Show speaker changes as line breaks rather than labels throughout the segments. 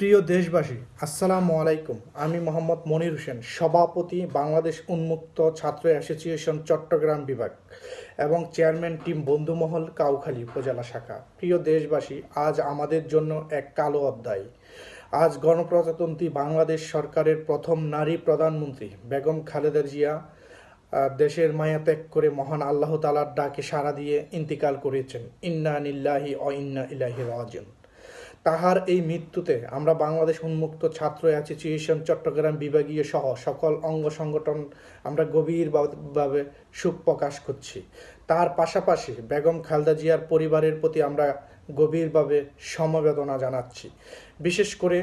প্রিয় দেশবাসী, আসসালামু আলাইকুম। আমি মোহাম্মদ মনির হোসেন, সভাপতি বাংলাদেশ উন্মুক্ত ছাত্র অ্যাসোসিয়েশন, চট্টগ্রাম বিভাগ, এবং চেয়ারম্যান টিম বন্ধুমহল, কাউখালী উপজেলা শাখা। প্রিয় দেশবাসী, আজ আমাদের জন্য এক কালো অধ্যায়। আজ গণপ্রজাতন্ত্রী বাংলাদেশ সরকারের প্রথম নারী প্রধানমন্ত্রী বেগম খালেদা জিয়া দেশের মায়া ত্যাগ করে মহান আল্লাহ তালার ডাকে সাড়া দিয়ে ইন্তিকাল করেছেন। ইন্না নিল্লাহি অ ইন্না ইলাহি রাজন তাহার এই মৃত্যুতে আমরা বাংলাদেশ উন্মুক্ত ছাত্র অ্যাসোসিয়েশন, চট্টগ্রাম বিভাগীয় সহ সকল অঙ্গ সংগঠন আমরা গভীরভাবে শোক প্রকাশ করছি। তার পাশাপাশি বেগম খালদা জিয়ার পরিবারের প্রতি আমরা গভীরভাবে সমবেদনা জানাচ্ছি। বিশেষ করে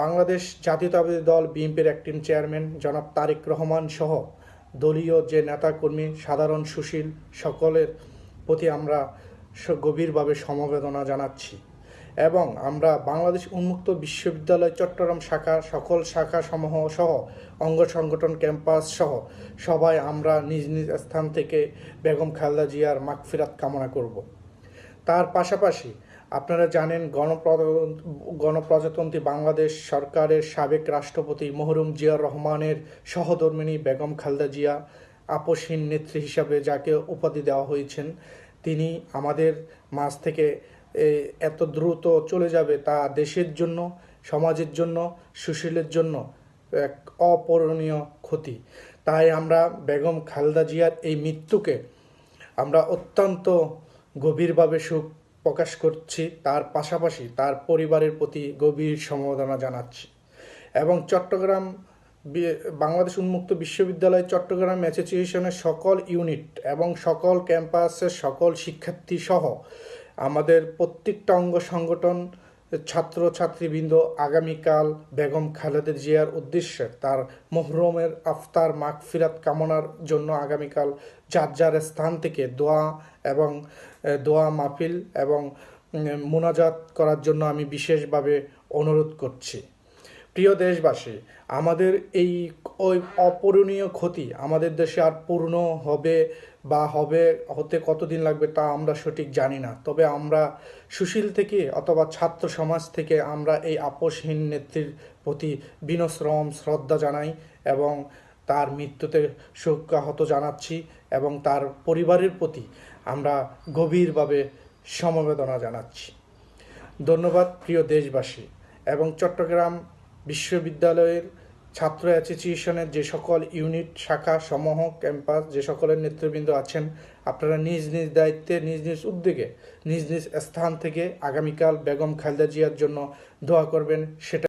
বাংলাদেশ জাতীয়তাবাদী দল বিএনপির অ্যাক্টিং চেয়ারম্যান জনাব তারেক রহমান সহ দলীয় যে নেতাকর্মী সাধারণ সুশীল সকলের প্রতি আমরা গভীরভাবে সমবেদনা জানাচ্ছি। এবং আমরা বাংলাদেশ উন্মুক্ত বিশ্ববিদ্যালয় চট্টগ্রাম শাখা সকল শাখা সমূহ সহ অঙ্গ সংগঠন ক্যাম্পাস সহ সবাই আমরা নিজ নিজ স্থান থেকে বেগম খালদা জিয়ার মাগফিরাত কামনা করব। তার পাশাপাশি আপনারা জানেন গণপ্রজা- গণপ্রজাতন্ত্রী বাংলাদেশ সরকারের সাবেক রাষ্ট্রপতি মহরুম জিয়ার রহমানের সহধর্মিণী বেগম খালদা জিয়া আপসহীন নেত্রী হিসাবে যাকে উপাধি দেওয়া হয়েছেন, তিনি আমাদের মাঝ থেকে এত দ্রুত চলে যাবে তা দেশের জন্য, সমাজের জন্য, সুশীলের জন্য এক অপূরণীয় ক্ষতি। তাই আমরা বেগম খালদা জিয়ার এই মৃত্যুকে আমরা অত্যন্ত গভীরভাবে সুখ প্রকাশ করছি, তার পাশাপাশি তার পরিবারের প্রতি গভীর সমবেদনা জানাচ্ছি। এবং চট্টগ্রাম বাংলাদেশ উন্মুক্ত বিশ্ববিদ্যালয় চট্টগ্রাম অ্যাসোসিয়েশনের সকল ইউনিট এবং সকল ক্যাম্পাসের সকল শিক্ষার্থী সহ আমাদের প্রত্যেকটা অঙ্গ সংগঠন ছাত্র ছাত্রীবৃন্দ আগামীকাল বেগম খালেদের জিয়ার উদ্দেশ্যে তার মোহরমের আফতার মাগফিরাত কামনার জন্য আগামীকাল যার যার স্থান থেকে দোয়া এবং দোয়া মাহফিল এবং মোনাজাত করার জন্য আমি বিশেষভাবে অনুরোধ করছি। প্রিয় দেশবাসী, আমাদের এই ওই অপূরণীয় ক্ষতি আমাদের দেশে আর পূর্ণ হবে বা হবে, হতে কতদিন লাগবে তা আমরা সঠিক জানি না। তবে আমরা সুশীল থেকে অথবা ছাত্র সমাজ থেকে আমরা এই আপোষহীন নেত্রীর প্রতি বিনশ্রম শ্রদ্ধা জানাই এবং তার মৃত্যুতে শোকাহত জানাচ্ছি এবং তার পরিবারের প্রতি আমরা গভীরভাবে সমবেদনা জানাচ্ছি। ধন্যবাদ প্রিয় দেশবাসী এবং চট্টগ্রাম বিশ্ববিদ্যালয়ের ছাত্র অ্যাসোসিয়েশনের যে সকল ইউনিট, শাখা সমূহ, ক্যাম্পাস, যে সকলের নেতৃবৃন্দ আছেন, আপনারা নিজ নিজ দায়িত্বে, নিজ নিজ উদ্যোগে, নিজ নিজ স্থান থেকে আগামীকাল বেগম খালেদা জিয়ার জন্য দোয়া করবেন। সেটা